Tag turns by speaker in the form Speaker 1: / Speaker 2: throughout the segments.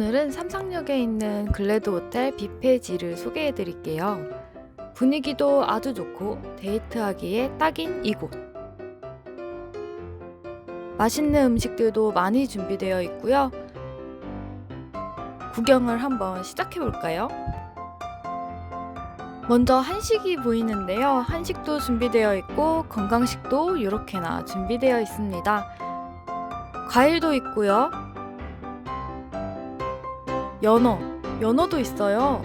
Speaker 1: 오늘은 삼성역에 있는 글래드 호텔 뷔페지를 소개해 드릴게요. 분위기도 아주 좋고 데이트하기에 딱인 이곳. 맛있는 음식들도 많이 준비되어 있고요. 구경을 한번 시작해 볼까요? 먼저 한식이 보이는데요. 한식도 준비되어 있고 건강식도 이렇게나 준비되어 있습니다. 과일도 있고요. 연어, 연어도 있어요.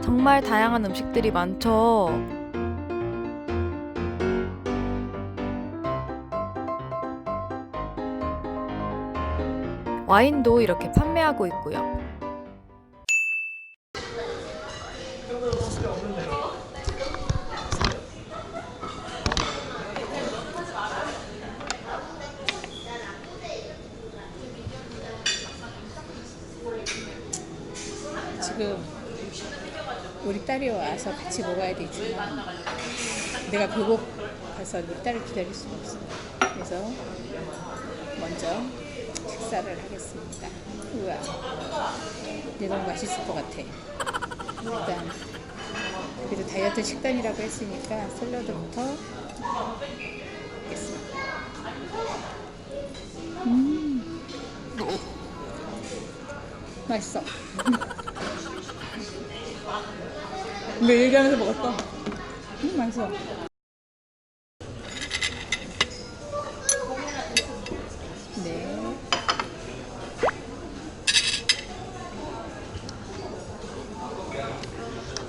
Speaker 1: 정말 다양한 음식들이 많죠. 와인도 이렇게 판매하고 있고요.
Speaker 2: 지금 우리 딸이 와서 같이 먹어야 되지만 내가 배고파서 우리 딸을 기다릴 수가 없어. 그래서 먼저 식사를 하겠습니다. 우와, 이게 너무 맛있을 것 같아. 일단 그래도 다이어트 식단이라고 했으니까 샐러드부터 먹겠습니다. 음, 맛있어. 이거 얘기하면서 먹었어. 음, 맛있어. 네.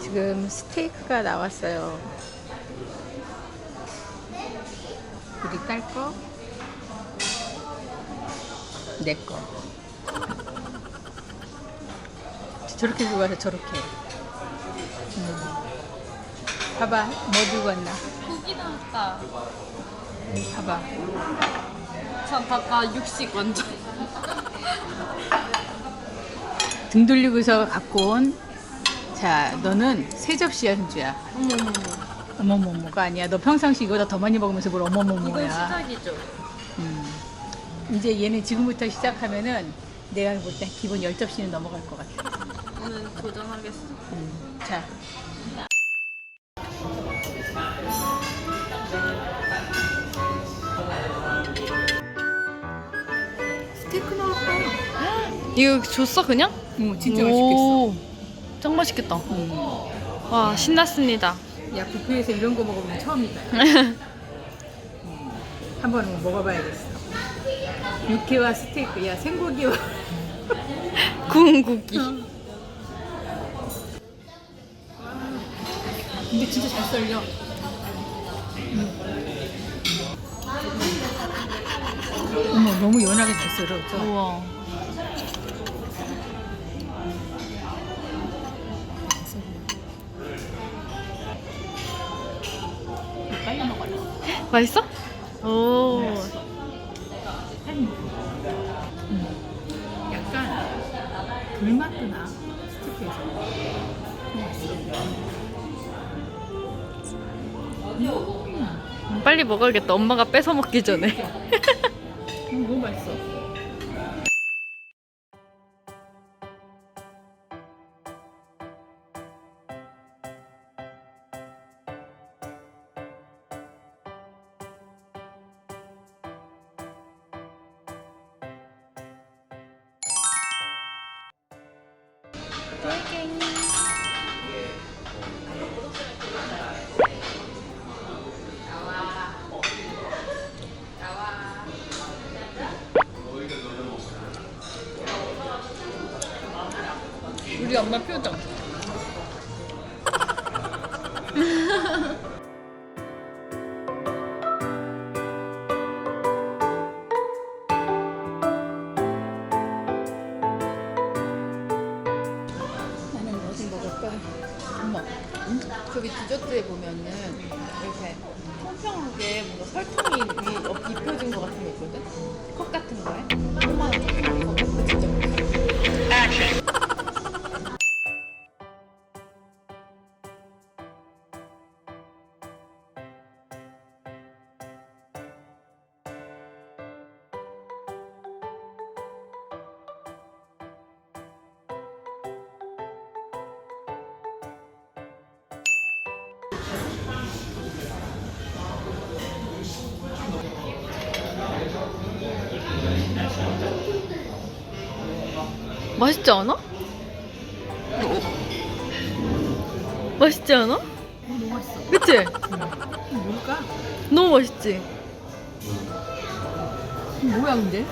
Speaker 2: 지금 스테이크가 나왔어요. 우리 딸 거, 내 거. 저렇게 좋아서 저렇게. 음. 봐봐, 뭐 들고 왔나?
Speaker 3: 고기 나왔다.
Speaker 2: 봐봐.
Speaker 3: 전 아까 육식 완전.
Speaker 2: 등 돌리고서 갖고 온. 자, 너는 세 접시야, 현주야.
Speaker 3: 어머머머.
Speaker 2: 어머머머가 아니야. 너 평상시 이거보다 더 많이 먹으면서 뭘
Speaker 3: 이건
Speaker 2: 어머머머야.
Speaker 3: 시작이죠.
Speaker 2: 음. 이제 얘는 지금부터 시작하면은 내가 볼 때 기본 10접시는 넘어갈 것 같아.
Speaker 3: 오늘 도전하겠습니다.
Speaker 2: 음. 자.
Speaker 1: 스테이크 나왔다. 이거 줬어 그냥?
Speaker 2: 어, 진짜 맛있겠어.
Speaker 1: 오, 짱 맛있겠다.
Speaker 2: 음.
Speaker 1: 와 신났습니다.
Speaker 2: 야, 뷔페에서 이런 거 먹으면 처음이다. 음. 한 번은 먹어봐야겠어. 육회와 스테이크, 야, 생고기와.
Speaker 1: 구운 고기.
Speaker 2: 근데 진짜 잘 썰려. 어머, 너무 연하게 잘 썰었죠?
Speaker 1: 우와.
Speaker 2: 빨리 먹어라.
Speaker 1: 맛있어? 오.
Speaker 2: 약간 불맛도 나. 스테이크에서.
Speaker 1: 빨리 먹어야겠다. 엄마가 뺏어 먹기 전에.
Speaker 2: 음, 너무 맛있어.
Speaker 1: 우리 엄마 표정.
Speaker 2: 나는 어디 먹을까? 어머.
Speaker 1: 저기 디저트에 보면은 이렇게 평평하게 뭔가 설탕이 위, 어, 입혀진 것 같은 거 있거든? 컵 같은 거에? 조그마한 컵 같은 거 진짜 맛있어. 맛있지 않아? 맛있지 않아?
Speaker 2: 너무 맛있어.
Speaker 1: 그치?
Speaker 2: 뭘까?
Speaker 1: 너무 맛있지?
Speaker 2: 뭐야 근데?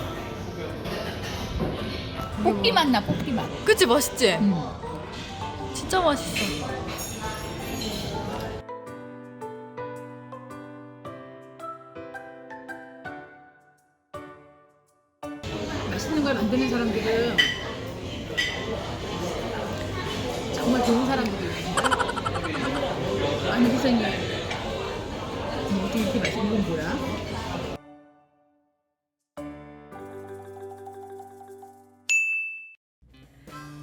Speaker 2: 뽑기 맛 나, 뽑기 맛.
Speaker 1: 그치 맛있지?
Speaker 2: 음.
Speaker 1: 진짜 맛있어.
Speaker 2: 맛있는 걸 만드는 사람들은 정말 좋은 사람들이에요. 아니 선생님, 어떻게 이렇게 맛있는 건 뭐야?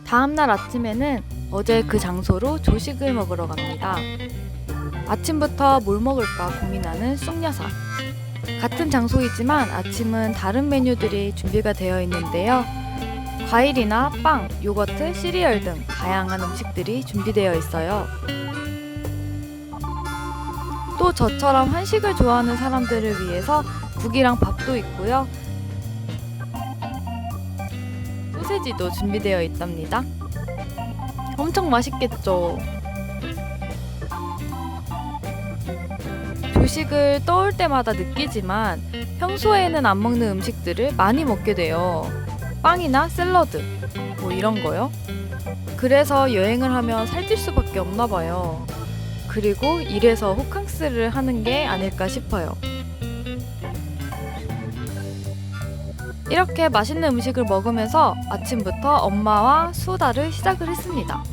Speaker 1: 다음 날 아침에는 어제 그 장소로 조식을 먹으러 갑니다. 아침부터 뭘 먹을까 고민하는 쑥녀사. 같은 장소이지만 아침은 다른 메뉴들이 준비가 되어 있는데요. 과일이나 빵, 요거트, 시리얼 등 다양한 음식들이 준비되어 있어요. 또 저처럼 한식을 좋아하는 사람들을 위해서 국이랑 밥도 있고요. 소세지도 준비되어 있답니다. 엄청 맛있겠죠? 조식을 떠올 때마다 느끼지만 평소에는 안 먹는 음식들을 많이 먹게 돼요. 빵이나 샐러드, 뭐 이런 거요. 그래서 여행을 하면 살찔 수밖에 없나 봐요. 그리고 이래서 호캉스를 하는 게 아닐까 싶어요. 이렇게 맛있는 음식을 먹으면서 아침부터 엄마와 수다를 시작을 했습니다.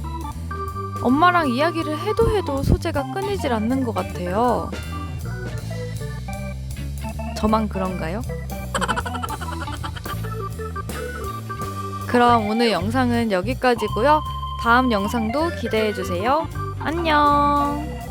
Speaker 1: 엄마랑 이야기를 해도 해도 소재가 끊이질 않는 것 같아요. 저만 그런가요? 그럼 오늘 영상은 여기까지고요. 다음 영상도 기대해 주세요. 안녕.